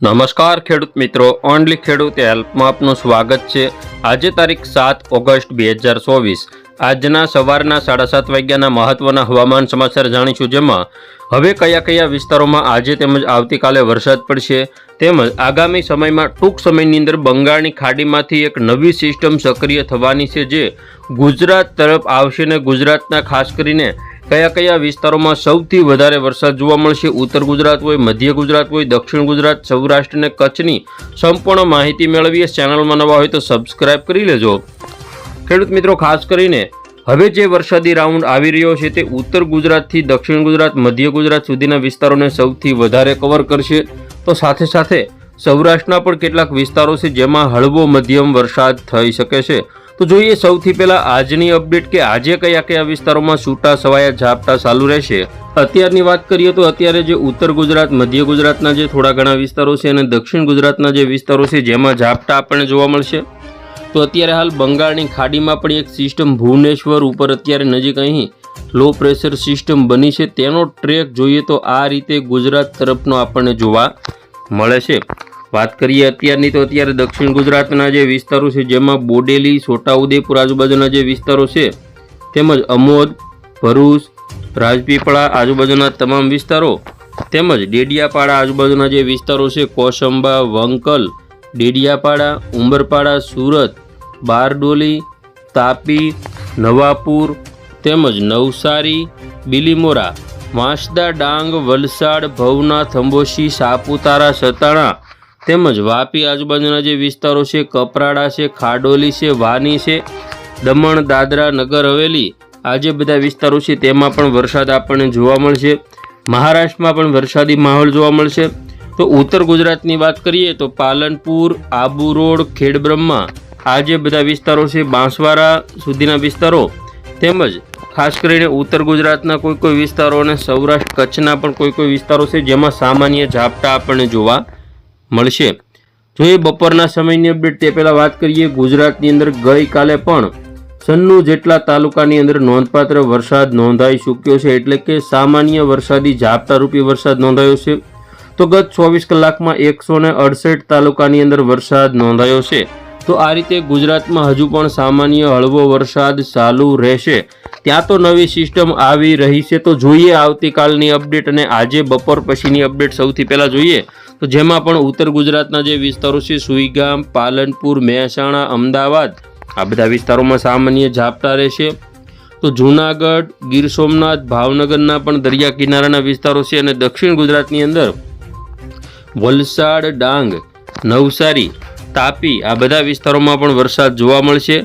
નમસ્કાર ખેડૂત મિત્રો, ઓનલી ખેડૂત હેલ્પમાં આપનું સ્વાગત છે. આજે તારીખ સાત ઓગસ્ટ બે હજાર ચોવીસ. આજના સવારના સાડા સાત વાગ્યાના મહત્વના હવામાન સમાચાર જાણીશું જેમાં હવે કયા કયા વિસ્તારોમાં આજે તેમજ આવતીકાલે વરસાદ પડશે તેમજ આગામી સમયમાં ટૂંક સમયની અંદર બંગાળની ખાડીમાંથી એક નવી સિસ્ટમ સક્રિય થવાની છે જે ગુજરાત તરફ આવશે ને ગુજરાતના ખાસ કરીને કયા કયા વિસ્તારોમાં સૌથી વધારે વરસાદ જોવા મળશે? ઉત્તર ગુજરાત હોય, મધ્ય ગુજરાત હોય, દક્ષિણ ગુજરાત, સૌરાષ્ટ્ર અને કચ્છની સંપૂર્ણ માહિતી મેળવીએ. ચેનલમાં નવા હોય તો સબસ્ક્રાઇબ કરી લેજો. ખેડૂત મિત્રો, ખાસ કરીને હવે જે વરસાદી રાઉન્ડ આવી રહ્યો છે તે ઉત્તર ગુજરાતથી દક્ષિણ ગુજરાત, મધ્ય ગુજરાત સુધીના વિસ્તારોને સૌથી વધારે કવર કરશે. તો સાથે સાથે સૌરાષ્ટ્રના પણ કેટલાક વિસ્તારો છે જેમાં હળવો મધ્યમ વરસાદ થઈ શકે છે. તો જોઈએ સૌથી પહેલા આજની અપડેટ કે આજે કયા કયા વિસ્તારોમાં છૂટા સવાયા ઝાપટા ચાલુ રહેશે. અત્યારની વાત કરીએ તો અત્યારે જે ઉત્તર ગુજરાત, મધ્ય ગુજરાતના જે થોડા ઘણા વિસ્તારો છે અને દક્ષિણ ગુજરાતના જે વિસ્તારો છે જેમાં ઝાપટા આપણને જોવા મળશે. તો અત્યારે હાલ બંગાળની ખાડીમાં પણ એક સિસ્ટમ ભુવનેશ્વર ઉપર અત્યારે નજીક અહીં લો પ્રેશર સિસ્ટમ બની છે. તેનો ટ્રેક જોઈએ તો આ રીતે ગુજરાત તરફનો આપણને જોવા મળે છે. વાત કરીએ અત્યારની, તો અત્યારે દક્ષિણ ગુજરાતના જે વિસ્તારો છે, જેમાં બોડેલી, છોટાઉદેપુર આજુબાજુના જે વિસ્તારો છે, તેમજ અમોદ, ભરૂચ, રાજપીપળા આજુબાજુના તમામ વિસ્તારો, તેમજ ડેડિયાપાડા આજુબાજુના જે વિસ્તારો છે, કોસંબા, વંકલ, ડેડિયાપાડા, ઉંબરપાડા, સુરત, બારડોલી, તાપી, નવાપુર, તેમજ નવસારી, બિલીમોરા, વાંસદા ડાંગ, વલસાડ, ભવનાથ, અંબોશી, સાપુતારા, સતાણા તેમજ વાપી આજુબાજુના જે વિસ્તારો છે, કપરાડા છે, ખાડોલી છે, વાની છે, દમણ, દાદરા, નગર, હવેલી, આ જે બધા વિસ્તારો છે, તેમાં પણ વરસાદ આપણને જોવા મળશે. મહારાષ્ટ્રમાં પણ વરસાદી માહોલ જોવા મળશે. તો ઉત્તર ગુજરાતની વાત કરીએ તો પાલનપુર, આબુ રોડ, ખેડબ્રહ્મા, આ જે બધા વિસ્તારો છે, બાંસવાડા સુધીના વિસ્તારો, તેમજ ખાસ કરીને ઉત્તર ગુજરાતના કોઈ કોઈ વિસ્તારો અને સૌરાષ્ટ્ર કચ્છના પણ કોઈ કોઈ વિસ્તારો છે, જેમાં સામાન્ય ઝાપટા આપણને જોવા મળશે. જો એ બપોરના સમયની અપડેટ તે પહેલાં વાત કરીએ, ગુજરાતની અંદર ગઈકાલે પણ સન્નુ જેટલા તાલુકાની અંદર નોંધપાત્ર વરસાદ નોંધાઈ ચૂક્યો છે, એટલે કે સામાન્ય વરસાદી ઝાપટારૂપી વરસાદ નોંધાયો છે. તો ગત ચોવીસ કલાકમાં એકસો અડસઠ તાલુકાની અંદર વરસાદ નોંધાયો છે. તો આ રીતે ગુજરાતમાં હજુ પણ સામાન્ય હળવો વરસાદ ચાલુ રહેશે. ત્યાં તો નવી સિસ્ટમ આવી રહી છે, તો જોઈએ આવતીકાલની અપડેટ અને આજે બપોર પછીની અપડેટ સૌથી પહેલાં જોઈએ. તો જેમાં પણ ઉત્તર ગુજરાતના જે વિસ્તારો છે, સુઈગામ, પાલનપુર, મહેસાણા, અમદાવાદ, આ બધા વિસ્તારોમાં સામાન્ય ઝાપટા રહેશે. તો જૂનાગઢ, ગીર સોમનાથ, ભાવનગરના પણ દરિયા કિનારાના વિસ્તારો છે અને દક્ષિણ ગુજરાતની અંદર વલસાડ, ડાંગ, નવસારી તાપી આ બધા વિસ્તારોમાં પણ વરસાદ જોવા મળશે.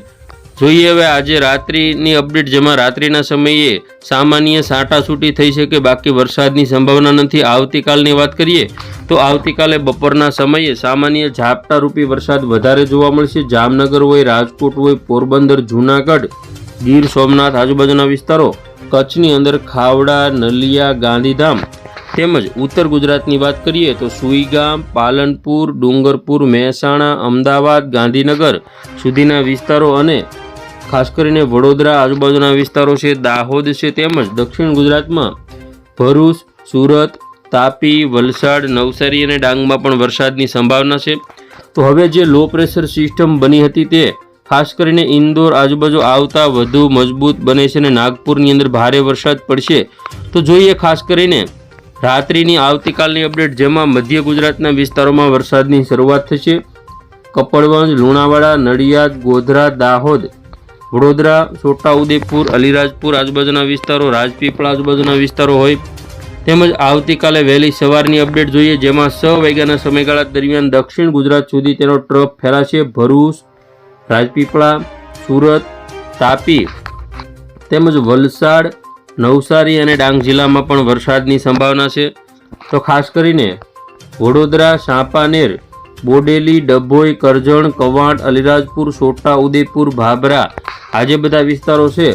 જોઈએ હવે આજે રાત્રિની અપડેટ, જેમાં રાત્રિના સમયે સામાન્ય સાંટાછૂટી થઈ શકે બાકી વરસાદની સંભાવના નથી. આવતીકાલની વાત કરીએ તો આવતીકાલે બપોરના સમયે સામાન્ય ઝાપટા રૂપી વરસાદ વધારે જોવા મળશે. જામનગર હોય, રાજકોટ હોય, પોરબંદર, જૂનાગઢ, ગીર સોમનાથ આજુબાજુના વિસ્તારો, કચ્છની અંદર ખાવડા, નલિયા, ગાંધીધામ તેમજ ઉત્તર ગુજરાતની વાત કરીએ તો સુઈગામ પાલનપુર, ડુંગરપુર, મહેસાણા, અમદાવાદ, ગાંધીનગર સુધીના વિસ્તારો અને ખાસ કરીને વડોદરા આજુબાજુના વિસ્તારો છે. દાહોદ છે તેમજ દક્ષિણ ગુજરાતમાં ભરૂચ, સુરત, તાપી, વલસાડ, નવસારી અને ડાંગમાં પણ વરસાદની સંભાવના છે. તો હવે જે લો પ્રેશર સિસ્ટમ બની હતી તે ખાસ કરીને ઇન્દોર આજુબાજુ આવતા વધુ મજબૂત બને છે અને નાગપુરની અંદર ભારે વરસાદ પડશે. તો જોઈએ ખાસ કરીને રાત્રિની આવતીકાલની અપડેટ, જેમાં મધ્ય ગુજરાતના વિસ્તારોમાં વરસાદની શરૂઆત થશે. કપડવંજ, લુણાવાડા, નડિયાદ, ગોધરા, દાહોદ, વડોદરા, છોટાઉદેપુર, અલીરાજપુર આજુબાજુના વિસ્તારો, રાજપીપળા આજુબાજુના વિસ્તારો હોય. તેમજ આવતીકાલે વહેલી સવારની અપડેટ જોઈએ, જેમાં છ વાગ્યાના સમયગાળા દરમિયાન દક્ષિણ ગુજરાત સુધી તેનો ટ્રફ ફેલાશે. ભરૂચ, રાજપીપળા, સુરત, તાપી તેમજ વલસાડ નવસારી અને ડાંગ જિલ્લામાં પણ વરસાદની સંભાવના છે. તો ખાસ કરીને વડોદરા, સાંપાનેર, બોડેલી, ડભોઈ, કરજણ, કવાંટ, અલીરાજપુર છોટા ઉદેપુર ભાભરા આ જે બધા વિસ્તારો છે.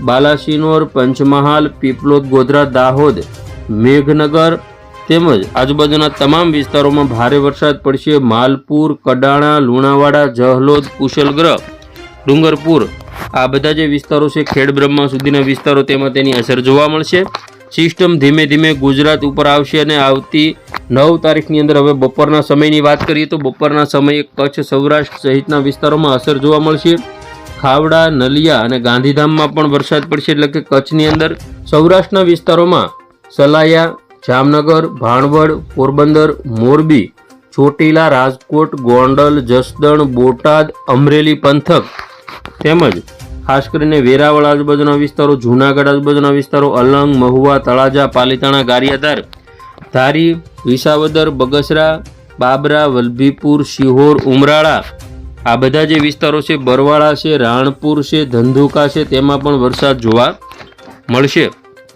બાલાસિનોર, પંચમહાલ, પીપલોદ, ગોધરા, દાહોદ, મેઘનગર તેમજ આજુબાજુના તમામ વિસ્તારોમાં ભારે વરસાદ પડશે. માલપુર, કડાણા, લુણાવાડા, જહલોદ, કુશલગ્રહ, ડુંગરપુર આ બધા જે વિસ્તારો છે ખેડબ્રહ્મા સુધીના વિસ્તારો, તેમાં તેની અસર જોવા મળશે. સિસ્ટમ ધીમે ધીમે ગુજરાત ઉપર આવશે અને આવતી નવ તારીખની અંદર હવે બપોરના સમયની વાત કરીએ તો બપોરના સમયે કચ્છ, સૌરાષ્ટ્ર સહિતના વિસ્તારોમાં અસર જોવા મળશે. ખાવડા, નલિયા અને ગાંધીધામમાં પણ વરસાદ પડશે એટલે કે કચ્છની અંદર સૌરાષ્ટ્રના વિસ્તારોમાં સલાયા, જામનગર, ભાણવડ, પોરબંદર, મોરબી, ચોટીલા, રાજકોટ, ગોંડલ, જસદણ, બોટાદ, અમરેલી, પંથક તેમજ ખાસ કરીને વેરાવળ આજુબાજુના વિસ્તારો, જૂનાગઢ આજુબાજુના વિસ્તારો, અલંગ, મહુવા, તળાજા, પાલીતાણા, ગારિયાધાર, ધારી, વિસાવદર, બગસરા, બાબરા, વલભીપુર, શિહોર, ઉમરાળા, આ બધા જે વિસ્તારો છે, બરવાળા છે, રાણપુર છે, ધંધુકા છે, તેમાં પણ વરસાદ જોવા મળશે.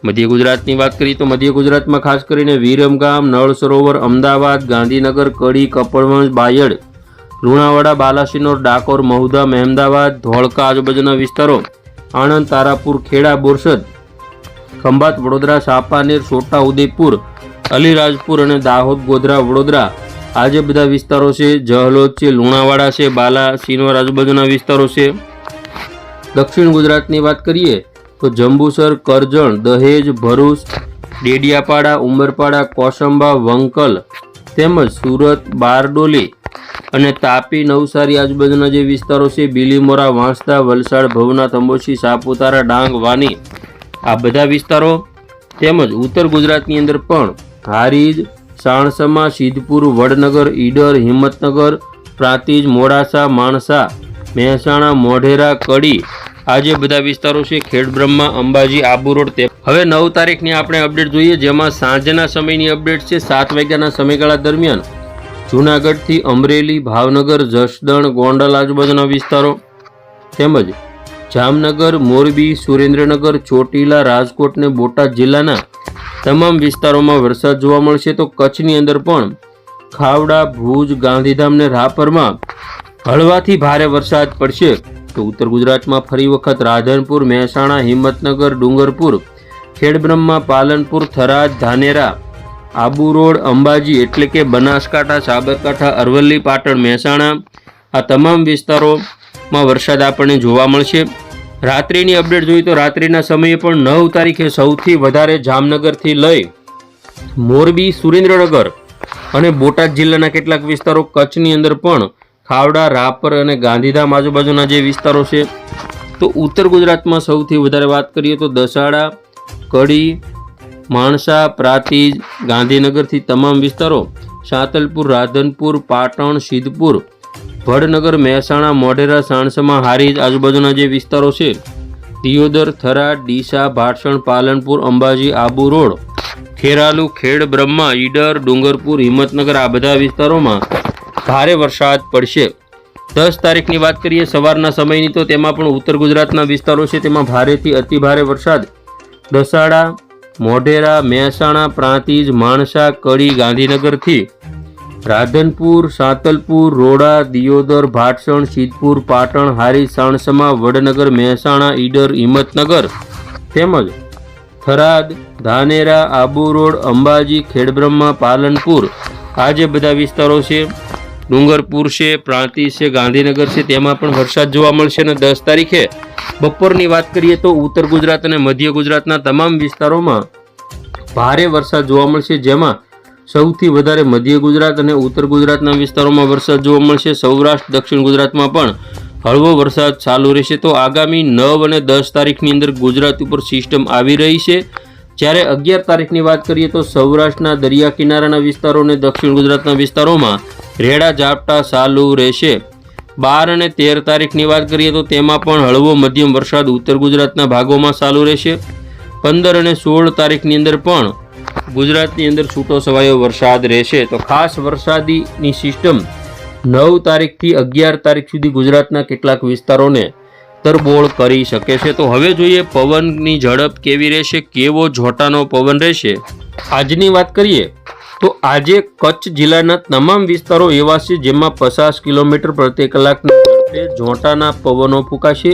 મધ્ય ગુજરાતની વાત કરીએ તો મધ્ય ગુજરાતમાં ખાસ કરીને વિરમગામ, નળ સરોવર, અમદાવાદ, ગાંધીનગર, કડી, કપડવંજ, બાયડ લુણાવાડા, બાલાસિનોર, ડાકોર, મહુધા, મહેમદાવાદ, ધોળકા, આજુબાજુના વિસ્તારો, આણંદ, તારાપુર, ખેડા, બોરસદ, ખંભાત, વડોદરા, સાપાનેર છોટા ઉદેપુર અલીરાજપુર અને દાહોદ, ગોધરા, વડોદરા. આ જે બધા વિસ્તારો છે, જહલોદ છે, લુણાવાડા છે, બાલાસિનોર, આજુબાજુના વિસ્તારો છે. દક્ષિણ ગુજરાતની વાત કરીએ, તો જંબુસર, કરજણ, દહેજ, ભરૂચ, ડેડિયાપાડા, ઉમરપાડા, કોસંબા, વંકલ, તેમજ સુરત, બારડોલી અને તાપી નવસારી આજુબાજુના જે વિસ્તારો છે, બિલીમોરા, વાંસદા, વલસાડ ભવનાથ અંબોશી સાપુતારા, ડાંગ, વાની, આ બધા વિસ્તારો તેમજ ઉત્તર ગુજરાતની અંદર પણ હારીજ સાણસમા, સિદ્ધપુર, વડનગર, ઈડર, હિંમતનગર, પ્રાંતિજ, મોડાસા, માણસા, મહેસાણા, મોઢેરા, કડી, આ જે બધા વિસ્તારો છે, ખેડબ્રહ્મા, અંબાજી, આબુ રોડ તે હવે નવ તારીખની આપણે અપડેટ જોઈએ, જેમાં સાંજના સમયની અપડેટ છે, સાત વાગ્યાના સમયગાળા દરમિયાન જૂનાગઢથી અમરેલી, ભાવનગર, જસદણ, ગોંડલ આજુબાજુના વિસ્તારો. તેમજ જામનગર, મોરબી, સુરેન્દ્રનગર, ચોટીલા, રાજકોટ ને બોટાદ જિલ્લાના તમામ વિસ્તારોમાં વરસાદ જોવા મળશે. તો કચ્છની અંદર પણ ખાવડા, ભુજ, ગાંધીધામ ને રાપરમાં હળવાથી ભારે વરસાદ પડશે. તો ઉત્તર ગુજરાતમાં ફરી વખત રાધનપુર, મહેસાણા, હિંમતનગર, ડુંગરપુર, ખેડબ્રહ્મા, પાલનપુર, થરાદ, ધાનેરા આબુ રોડ, અંબાજી એટલે કે બનાસકાંઠા, સાબરકાંઠા, અરવલ્લી, પાટણ, મહેસાણા આ તમામ વિસ્તારોમાં વરસાદ આપણને જોવા મળશે. રાત્રિની અપડેટ જોઈએ તો રાત્રિના સમયે પણ નવ તારીખે સૌથી વધારે જામનગરથી લઈ મોરબી, સુરેન્દ્રનગર અને બોટાદ જિલ્લાના કેટલાક વિસ્તારો કચ્છની અંદર પણ ખાવડા, રાપર અને ગાંધીધામ આજુબાજુના જે વિસ્તારો છે. તો ઉત્તર ગુજરાતમાં સૌથી વધારે વાત કરીએ તો દસાડા, કડી માણસા, પ્રાતિજ, ગાંધીનગરથી તમામ વિસ્તારો, સાતલપુર, રાધનપુર, પાટણ, સિદ્ધપુર વડનગર મહેસાણા, મોઢેરા, સાણસમા, હારીજ આજુબાજુના જે વિસ્તારો છે, દિયોદર, થરાદ, ડીસા, ભાટસણ, પાલનપુર, અંબાજી, આબુ રોડ, ખેરાલુ, ખેડ, બ્રહ્મા, ઈડર, ડુંગરપુર, હિંમતનગર આ બધા વિસ્તારોમાં ભારે વરસાદ પડશે. દસ તારીખની વાત કરીએ સવારના સમયની, તો તેમાં પણ ઉત્તર ગુજરાતના વિસ્તારો છે, તેમાં ભારેથી અતિ ભારે વરસાદ. દસાડા મોઢેરા, મહેસાણા પ્રાંતિજ, માણસા, કડી, ગાંધીનગરથી રાધનપુર, સાતલપુર, રોડા, દિયોદર, ભાટસણ, સિદ્ધપુર, પાટણ, હારી, સાણસમા, વડનગર, મહેસાણા, ઈડર, હિંમતનગર તેમજ થરાદ, ધાનેરા, આબુ રોડ, અંબાજી, ખેડબ્રહ્મા, પાલનપુર. આ જે બધા વિસ્તારો છે ડુંગરપુર છે પ્રાંતિજ છે, ગાંધીનગર છે, તેમાં પણ વરસાદ જોવા મળશે અને દસ તારીખે બપોરની વાત કરીએ તો ઉત્તર ગુજરાત અને મધ્ય ગુજરાતના તમામ વિસ્તારોમાં ભારે વરસાદ જોવા મળશે, જેમાં સૌથી વધારે મધ્ય ગુજરાત અને ઉત્તર ગુજરાતના વિસ્તારોમાં વરસાદ જોવા મળશે. સૌરાષ્ટ્ર, દક્ષિણ ગુજરાતમાં પણ હળવો વરસાદ ચાલુ રહેશે. તો આગામી નવ અને દસ તારીખની અંદર ગુજરાત ઉપર સિસ્ટમ આવી રહી છે. જ્યારે અગિયાર તારીખની વાત કરીએ તો સૌરાષ્ટ્રના દરિયા કિનારાના વિસ્તારો અને દક્ષિણ ગુજરાતના વિસ્તારોમાં રેડા ઝાપટા ચાલુ રહેશે. બાર અને તેર તારીખની વાત કરીએ તો તેમાં પણ હળવો મધ્યમ વરસાદ ઉત્તર ગુજરાતના ભાગોમાં ચાલુ રહેશે. પંદર અને સોળ તારીખની અંદર પણ ગુજરાતની અંદર છૂટો છવાયો વરસાદ રહેશે. તો ખાસ વરસાદીની સિસ્ટમ નવ તારીખથી અગિયાર તારીખ સુધી ગુજરાતના કેટલાક વિસ્તારોને તરબોળ કરી શકે છે. તો હવે જોઈએ પવનની ઝડપ કેવી રહેશે, કેવો ઝોટાનો પવન રહેશે. આજની વાત કરીએ તો આજે કચ્છ જિલ્લાના તમામ વિસ્તારો એવા છે જેમાં પચાસ કિલોમીટર પ્રતિ કલાકની ઝડપે ઝોંટાના પવનો ફૂંકાશે,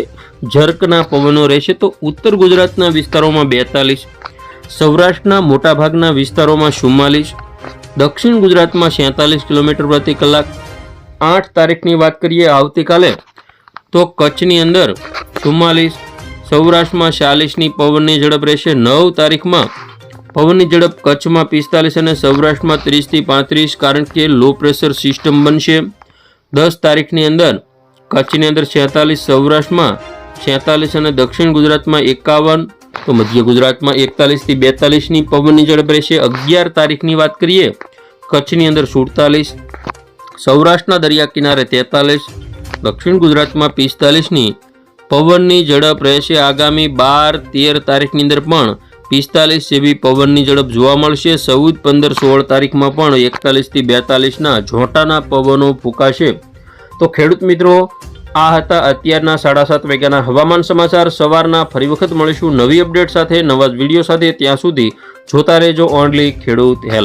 ઝર્કના પવનો રહેશે તો ઉત્તર ગુજરાતના વિસ્તારોમાં બેતાલીસ, સૌરાષ્ટ્રના મોટાભાગના વિસ્તારોમાં ચુમ્માલીસ, દક્ષિણ ગુજરાતમાં સેતાલીસ કિલોમીટર પ્રતિ કલાક. આઠ તારીખની વાત કરીએ આવતીકાલે, તો કચ્છની અંદર ચુમ્માલીસ, સૌરાષ્ટ્રમાં ચાલીસની પવનની ઝડપ રહેશે. નવ તારીખમાં પવનની ઝડપ કચ્છમાં પિસ્તાલીસ અને સૌરાષ્ટ્રમાં ત્રીસથી પાંત્રીસ, કારણ કે લો પ્રેશર સિસ્ટમ બનશે. દસ તારીખની અંદર કચ્છની અંદર છેતાલીસ, સૌરાષ્ટ્રમાં છેતાલીસ અને દક્ષિણ ગુજરાતમાં એકાવન, તો મધ્ય ગુજરાતમાં એકતાલીસથી બેતાલીસની પવનની ઝડપ રહેશે. અગિયાર તારીખની વાત કરીએ, કચ્છની અંદર સુડતાલીસ, સૌરાષ્ટ્રના દરિયા કિનારે તેતાલીસ, દક્ષિણ ગુજરાતમાં પિસ્તાલીસની પવનની ઝડપ રહેશે આગામી બાર, તેર તારીખની અંદર પણ પિસ્તાલીસ જેવી પવનની ઝડપ જોવા મળશે. ચૌદ, પંદર, સોળ તારીખમાં પણ એકતાલીસથી બેતાલીસના ઝોંટાના પવનો ફૂંકાશે. તો ખેડૂત મિત્રો, આ હતા અત્યારના સાડા સાત વાગ્યાના હવામાન સમાચાર. સવારના ફરી વખત મળીશું નવી અપડેટ સાથે, નવા વીડિયો સાથે. ત્યાં સુધી જોતા રહેજો ઓનલી ખેડૂત હેલ્પ.